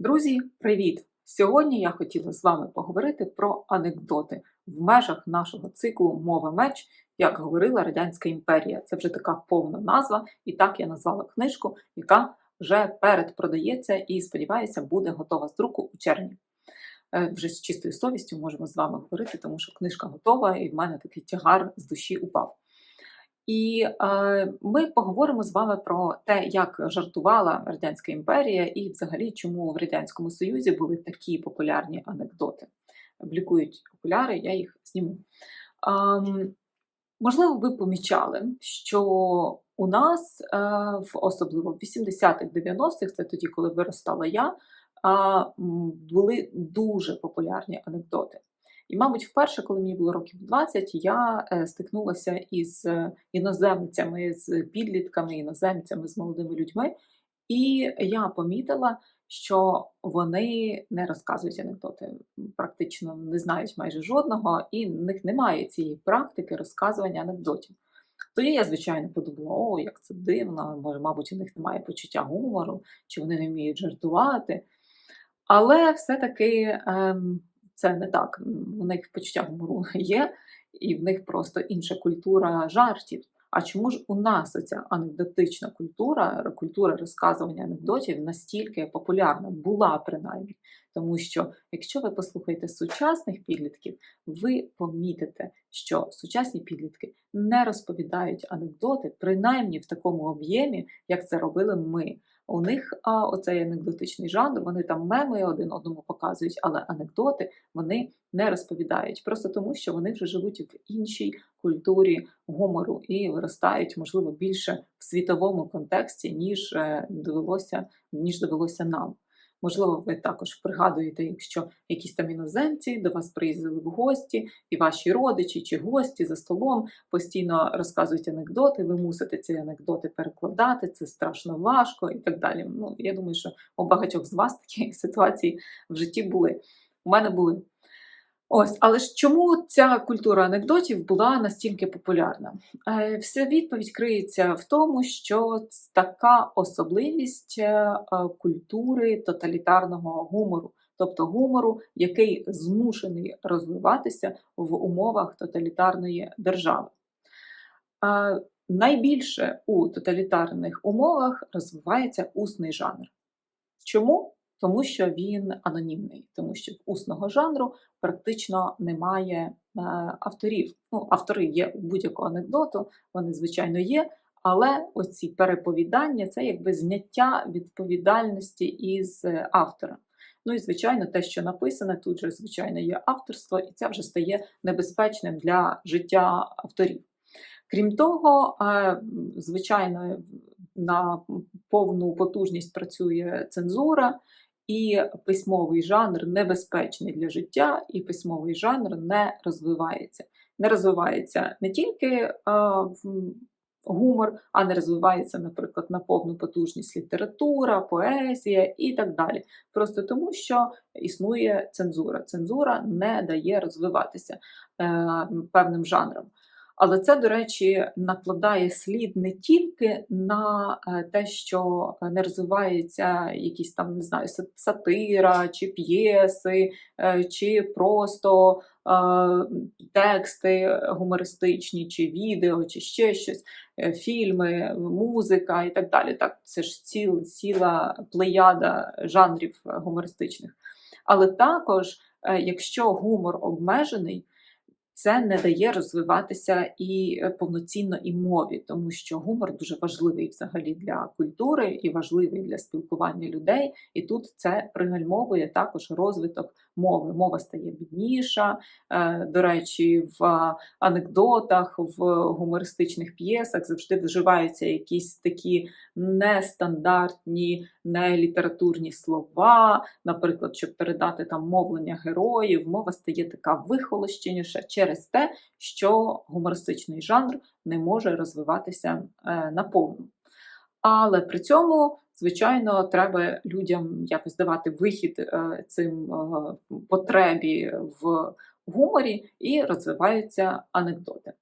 Друзі, привіт! Сьогодні я хотіла з вами поговорити про анекдоти в межах нашого циклу Мова меч, як говорила Радянська імперія. Це вже така повна назва, і так я назвала книжку, яка вже передпродається і, сподіваюся, буде готова з друку у червні. Е, Вже з чистою совістю можемо з вами говорити, тому що книжка готова, і в мене такий тягар з душі упав. І е, ми поговоримо з вами про те, як жартувала Радянська імперія, і взагалі чому в Радянському Союзі були такі популярні анекдоти. Блікують окуляри, я їх зніму. Ем, можливо, ви помічали, що у нас, е, в, особливо в 80-х, 90-х, це тоді, коли виростала я, були дуже популярні анекдоти. І, мабуть, вперше, коли мені було років 20, я е, стикнулася із е, іноземцями, з підлітками, іноземцями, з молодими людьми, і я помітила, що вони не розказують анекдоти, практично не знають майже жодного, і в них немає цієї практики розказування анекдотів. Тоді я, звичайно, подумала, о, як це дивно, може, мабуть, у них немає почуття гумору, чи вони не вміють жартувати. Але все-таки ем, це не так. У них почуття гумору є, і в них просто інша культура жартів. А чому ж у нас оця анекдотична культура, культура розказування анекдотів настільки популярна була принаймні? Тому що, якщо ви послухаєте сучасних підлітків, ви помітите, що сучасні підлітки не розповідають анекдоти, принаймні в такому об'ємі, як це робили ми. У них а, оцей анекдотичний жанр, вони там меми один одному показують, але анекдоти вони не розповідають. Просто тому, що вони вже живуть в іншій культурі гумору і виростають, можливо, більше в світовому контексті, ніж е, довелося, ніж довелося нам. Можливо, ви також пригадуєте, якщо якісь там іноземці до вас приїздили в гості, і ваші родичі чи гості за столом постійно розказують анекдоти, ви мусите ці анекдоти перекладати, це страшно важко і так далі. Ну, я думаю, що у багатьох з вас такі ситуації в житті були. У мене були. Ось, але ж чому ця культура анекдотів була настільки популярна? Е, Вся відповідь криється в тому, що така особливість е, е, культури тоталітарного гумору, тобто гумору, який змушений розвиватися в умовах тоталітарної держави. Найбільше у тоталітарних умовах розвивається усний жанр. Чому? Тому що він анонімний, тому що в усного жанру практично немає е, авторів. Ну, автори є у будь-якого анекдоту, вони, звичайно, є, але оці переповідання це якби зняття відповідальності із е, автора. Ну і, звичайно, те, що написане, тут же, звичайно, є авторство, і це вже стає небезпечним для життя авторів. Крім того, е, звичайно, на повну потужність працює цензура, і письмовий жанр небезпечний для життя, і письмовий жанр не розвивається. Не розвивається не тільки в- гумор, а не розвивається, наприклад, на повну потужність література, поезія і так далі. Просто тому, що існує цензура. Цензура не дає розвиватися е, певним жанрам. Але це, до речі, накладає слід не тільки на е, те, що не розвивається якісь там, не знаю, сатира, чи п'єси, е, чи просто е, тексти гумористичні, чи відео, чи ще щось, е, фільми, музика і так далі. Так, це ж ціл, ціла плеяда жанрів гумористичних. Але також, якщо гумор обмежений, це не дає розвиватися і е, повноцінно і мові, тому що гумор дуже важливий взагалі для культури і важливий для спілкування людей. І тут це пригальмовує також розвиток мови. Мова стає бідніша. Е, До речі, в анекдотах, в гумористичних п'єсах завжди вживаються якісь такі нестандартні, нелітературні слова. Наприклад, щоб передати там мовлення героїв, мова стає така вихолощеніша через те, що гумористичний жанр не може розвиватися е, наповну. Але при цьому, звичайно, треба людям якось давати вихід е, цим е, потребі в гуморі і розвиваються анекдоти.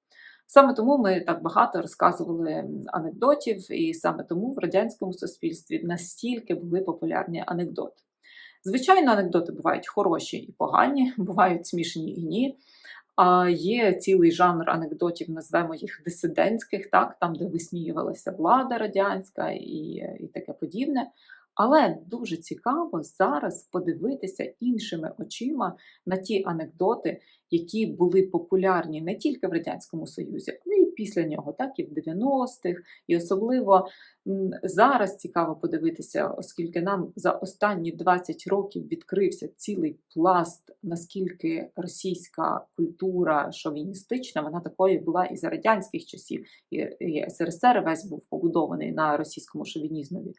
Саме тому ми так багато розказували анекдотів, і саме тому в радянському суспільстві настільки були популярні анекдоти. Звичайно, анекдоти бувають хороші і погані, бувають смішні і ні. А є цілий жанр анекдотів, назвемо їх дисидентських, так, там, де висміювалася влада радянська і, і таке подібне. Але дуже цікаво зараз подивитися іншими очима на ті анекдоти, які були популярні не тільки в Радянському Союзі, але й після нього, так і в 90-х. І особливо зараз цікаво подивитися, оскільки нам за останні 20 років відкрився цілий пласт, наскільки російська культура шовіністична, вона такою була і за радянських часів, і, СРСР весь був побудований на російському шовінізмові.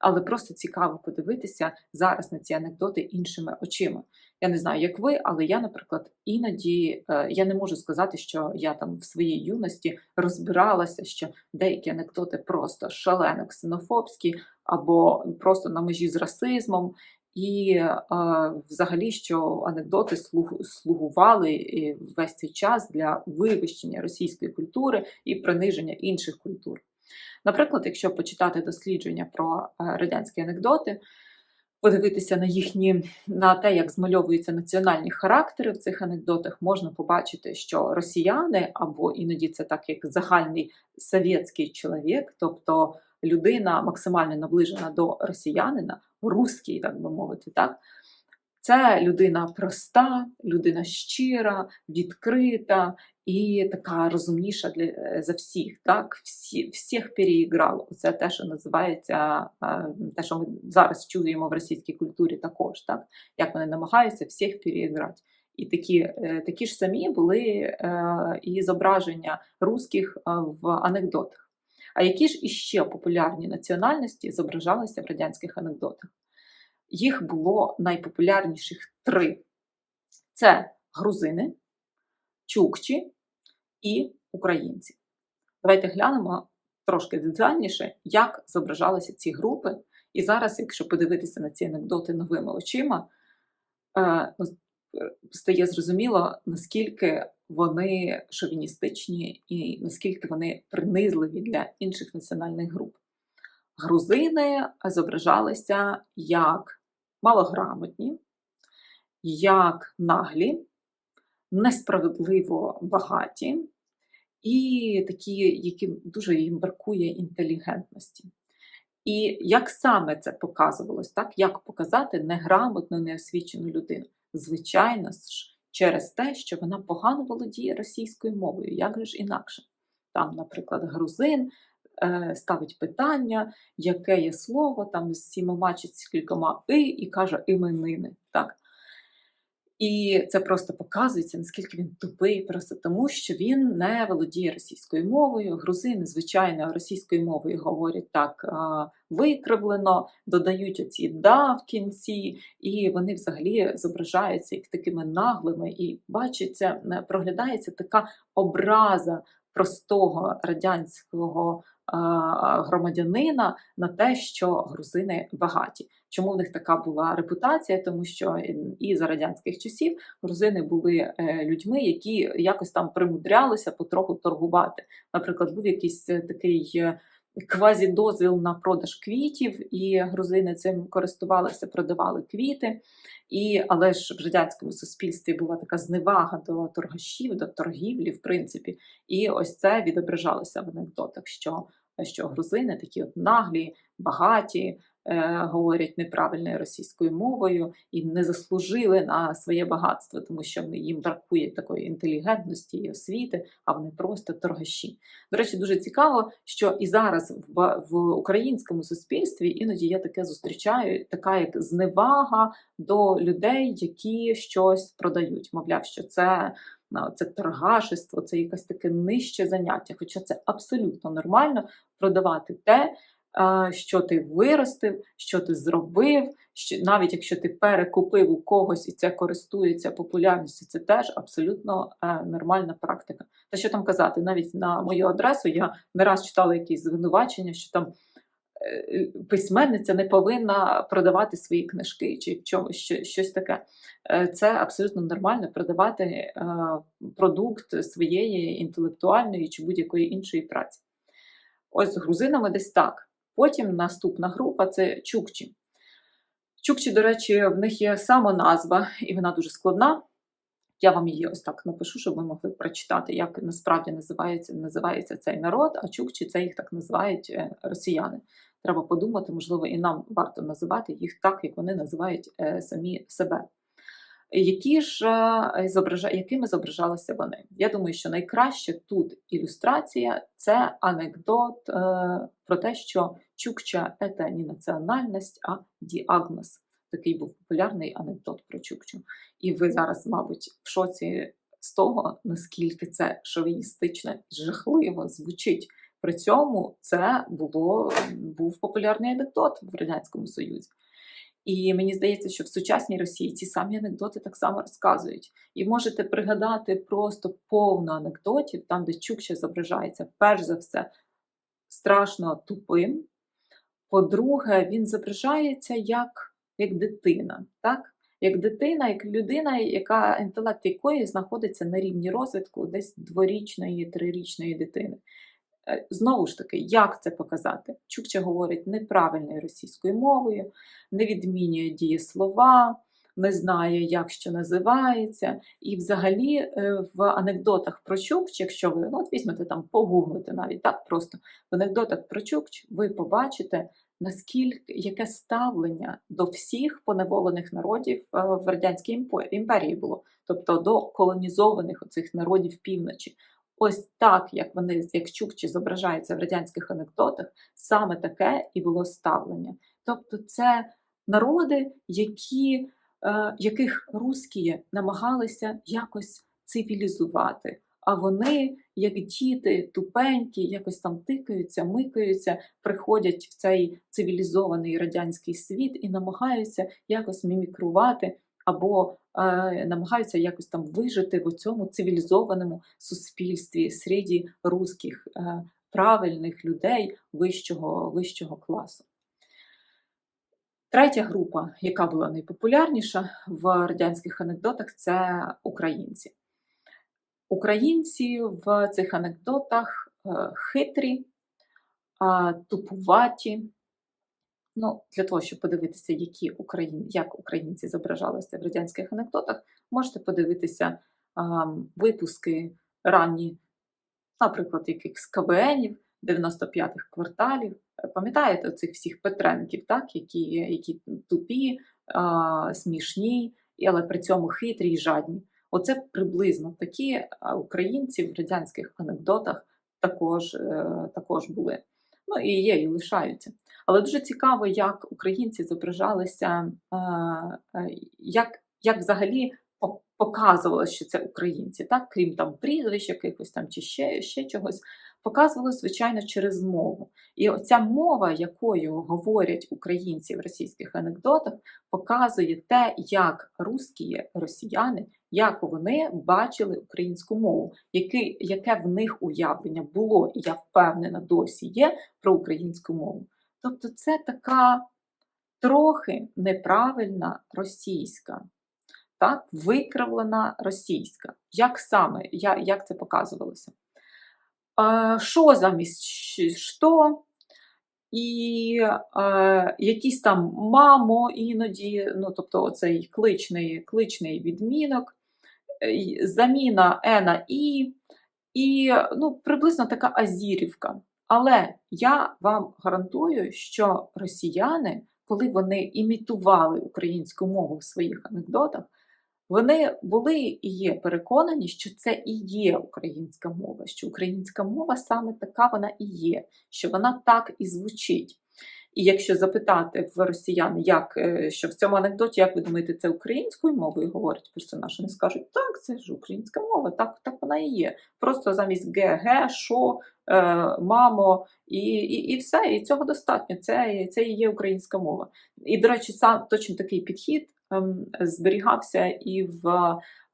Але просто цікаво подивитися зараз на ці анекдоти іншими очима. Я не знаю, як ви, але я, наприклад, іноді е, я не можу сказати, що я там в своїй юності розбиралася, що деякі анекдоти просто шалено ксенофобські або просто на межі з расизмом. І е, взагалі, що анекдоти слугували е, весь цей час для вивищення російської культури і приниження інших культур. Наприклад, якщо почитати дослідження про е, радянські анекдоти, подивитися на їхні на те, як змальовуються національні характери в цих анекдотах, можна побачити, що росіяни, або іноді це так як загальний совєтський чоловік, тобто людина максимально наближена до росіянина, русський, так би мовити, так. Це людина проста, людина щира, відкрита і така розумніша для е, за всіх. Так, всі всіх переіграв. Це те, що називається те, що ми зараз чуємо в російській культурі, також так, як вони намагаються всіх переіграти. І такі, е, такі ж самі були е, і зображення русських в анекдотах. А які ж іще популярні національності зображалися в радянських анекдотах? Їх було найпопулярніших три: це грузини, чукчі і українці. Давайте глянемо трошки детальніше, як зображалися ці групи. І зараз, якщо подивитися на ці анекдоти новими очима, е, ну, стає зрозуміло, наскільки вони шовіністичні і наскільки вони принизливі для інших національних груп. Грузини зображалися як малограмотні, як наглі, несправедливо багаті і такі, яким дуже їм бракує інтелігентності. І як саме це показувалось, так? як показати неграмотну, неосвічену людину? Звичайно ж, через те, що вона погано володіє російською мовою, як же ж інакше. Там, наприклад, грузин е, ставить питання, яке є слово там з сімома чи з кількома и, і каже іменини. Так? І це просто показується, наскільки він тупий, просто тому, що він не володіє російською мовою. Грузини, звичайно, російською мовою говорять так викривлено, додають оці да в кінці, і вони взагалі зображаються як такими наглими, і бачиться, е, проглядається така образа простого радянського громадянина на те, що грузини багаті. Чому в них така була репутація? Тому що і за радянських часів грузини були е, людьми, які якось там примудрялися потроху торгувати. Наприклад, був якийсь е, такий е, квазідозвіл на продаж квітів, і грузини цим користувалися, продавали квіти. І, Але ж в радянському суспільстві була така зневага до торгашів, до торгівлі, в принципі. І ось це відображалося в анекдотах, що, що грузини такі от наглі, багаті. Е, говорять неправильною російською мовою і не заслужили на своє багатство, тому що їм бракує такої інтелігентності і освіти, а вони просто торгаші. До речі, дуже цікаво, що і зараз в, українському суспільстві іноді я таке зустрічаю, така як зневага до людей, які щось продають. Мовляв, що це. Ну, це торгашество, це якесь таке нижче заняття. Хоча це абсолютно нормально продавати те, що ти виростив, що ти зробив, що навіть якщо ти перекупив у когось і це користується популярністю, це теж абсолютно е, нормальна практика. Та що там казати, навіть на мою адресу я не раз читала якісь звинувачення, що там. Е, письменниця не повинна продавати свої книжки чи чомусь щось таке. Е, це абсолютно нормально продавати продукт своєї інтелектуальної чи будь-якої іншої праці. Ось з грузинами десь так. Потім наступна група це чукчі. Чукчі, до речі, в них є самоназва, і вона дуже складна. Я вам її ось так напишу, щоб ви могли прочитати, як насправді називається, називається цей народ, а чукчі це їх так називають е, росіяни. Треба подумати, можливо, і нам варто називати їх так, як вони називають е, самі себе. Які ж е, якими зображалися вони? Я думаю, що найкраще тут ілюстрація це анекдот е, про те, що Чукча це не національність, а діагноз. Такий був популярний анекдот про Чукчу. І ви зараз, мабуть, в шоці з того, наскільки це шовіністично жахливо звучить. При цьому це було, був популярний анекдот в Радянському Союзі. І мені здається, що в сучасній Росії ці самі анекдоти так само розказують. І можете пригадати просто повно анекдотів, там, де Чукча зображається, перш за все, страшно тупим. По-друге, він зображається як, як дитина. так? Як дитина, як людина, яка інтелект якої знаходиться на рівні розвитку десь дворічної, трирічної дитини. Е, Знову ж таки, як це показати? Чукча говорить неправильною російською мовою, не відмінює дієслова, не знає, як що називається. І взагалі е, в анекдотах про Чукч, якщо ви ну, от візьмете там, погуглите навіть так просто, в анекдотах про Чукч ви побачите, наскільки яке ставлення до всіх поневолених народів е, в радянській імперії було, тобто до колонізованих оцих народів півночі. Ось так, як вони, як чукчі зображаються в радянських анекдотах, саме таке і було ставлення. Тобто, це народи, які, е, яких русські намагалися якось цивілізувати. А вони, як діти, тупенькі, якось там тикаються, микаються, приходять в цей цивілізований радянський світ і намагаються якось мімікрувати або намагаються якось там вижити в цьому цивілізованому суспільстві серед русських е, правильних людей вищого, вищого класу. Третя група, яка була найпопулярніша в радянських анекдотах, це українці. Українці в цих анекдотах е, хитрі, тупуваті. Ну, для того, щоб подивитися, які Україн... як українці зображалися в радянських анекдотах, можете подивитися а, випуски ранні, наприклад, якихось КВНів, 95-х кварталів. Пам'ятаєте цих всіх Петренків, так? які, які тупі, а, смішні, але при цьому хитрі і жадні. Оце приблизно такі українці в радянських анекдотах також, е, також були. Ну і є, і лишаються. Але дуже цікаво, як українці зображалися, е, е, як як взагалі показувалося, що це українці, так? крім там прізвищ якихось там чи ще, ще чогось. Показувалося, звичайно, через мову. І оця мова, якою говорять українці в російських анекдотах, показує те, як русські росіяни, як вони бачили українську мову, яке, яке в них уявлення було, і я впевнена, досі є про українську мову. Тобто, це така трохи неправильна російська, так, викривлена російська. Як саме, я, як це показувалося? що замість що, і е, якісь там мамо іноді, ну тобто оцей кличний кличний відмінок, заміна е на і, і ну, приблизно така азірівка. Але я вам гарантую, що росіяни, коли вони імітували українську мову в своїх анекдотах, вони були і є переконані, що це і є українська мова, що українська мова саме така вона і є, що вона так і звучить. І якщо запитати в росіян, як е, що в цьому анекдоті, як ви думаєте, це українською мовою говорять персонажі, вони скажуть, так, це ж українська мова, так так вона і є. Просто замість ге, шо, е, мамо, і і, і все. І цього достатньо. Це це і є українська мова. І, до речі, сам точно такий підхід ем, зберігався і в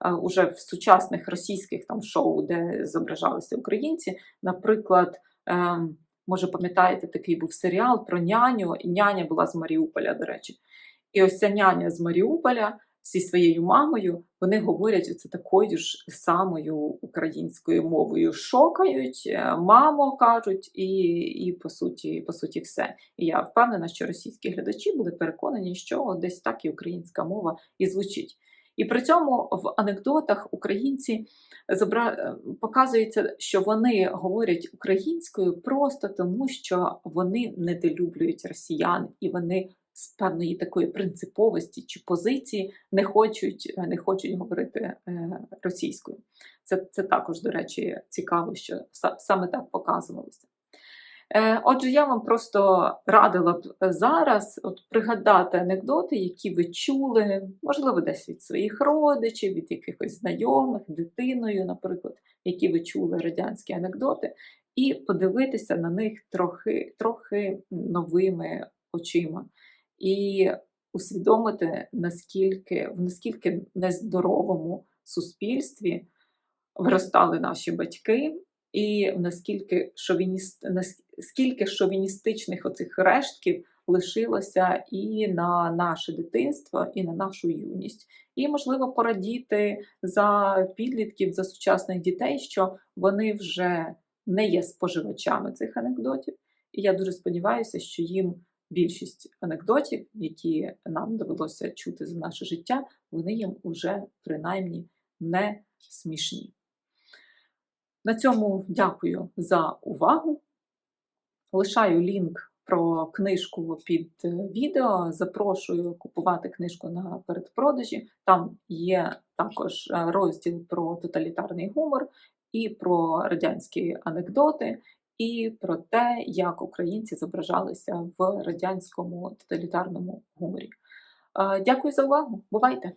е, уже в сучасних російських там шоу, де зображалися українці, наприклад. Може, пам'ятаєте, такий був серіал про няню, і няня була з Маріуполя, до речі. І ось ця няня з Маріуполя зі своєю мамою, вони говорять це такою ж самою українською мовою. Шокають, е, мамо кажуть, і, і по суті, по суті, все. І я впевнена, що російські глядачі були переконані, що десь так і українська мова і звучить. І при цьому в анекдотах українці зобра... е, показується, що вони говорять українською просто тому, що вони недолюблюють росіян, і вони з певної такої принциповості чи позиції не хочуть, не хочуть говорити е, російською. Це, це також, до речі, цікаво, що саме так показувалося. Е, Отже, я вам просто радила б зараз от пригадати анекдоти, які ви чули, можливо, десь від своїх родичів, від якихось знайомих, дитиною, наприклад, які ви чули радянські анекдоти, і подивитися на них трохи, трохи новими очима. І усвідомити, наскільки в наскільки нездоровому суспільстві виростали наші батьки, і наскільки шовініст, наскільки шовіністичних оцих рештків лишилося і на наше дитинство, і на нашу юність. І, можливо, порадіти за підлітків, за сучасних дітей, що вони вже не є споживачами цих анекдотів. І я дуже сподіваюся, що їм більшість анекдотів, які нам довелося чути за наше життя, вони їм уже принаймні не смішні. На цьому дякую за увагу. Лишаю лінк про книжку під е, відео. Запрошую купувати книжку на передпродажі. Там є також е, розділ про тоталітарний гумор і про радянські анекдоти, і про те, як українці зображалися в радянському тоталітарному гуморі. Е, Дякую за увагу. Бувайте!